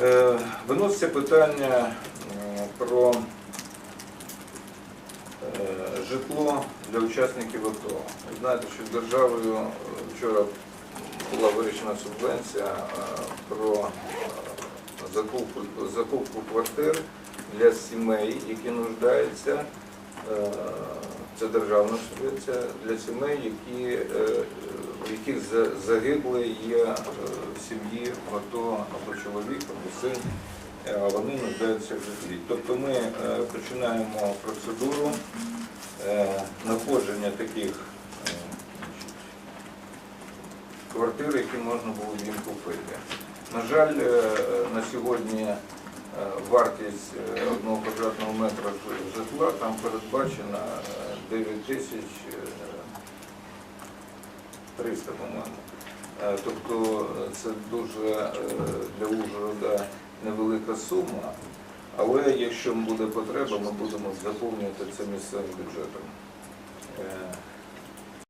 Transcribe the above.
Е, Виноситься питання е, про е, житло для учасників АТО. Ви знаєте, що державою вчора була вирішена субвенція про закупку, закупку квартир для сімей, які нуждаються. Це державна субвенція для сімей, які, е, в яких за- загибли є е, в сім'ї АТО або чоловік, або син, е, вони нуждаються в житлі. Тобто ми починаємо процедуру находження таких квартир, які можна було їм купити. На жаль, на сьогодні вартість е, одного квадратного метра житла там передбачена е, 9 тисяч е, 300, по-моєму. Е, Тобто е, це дуже е, для Ужгорода невелика сума, але якщо буде потреба, ми будемо заповнювати це місцевим бюджетом. Е,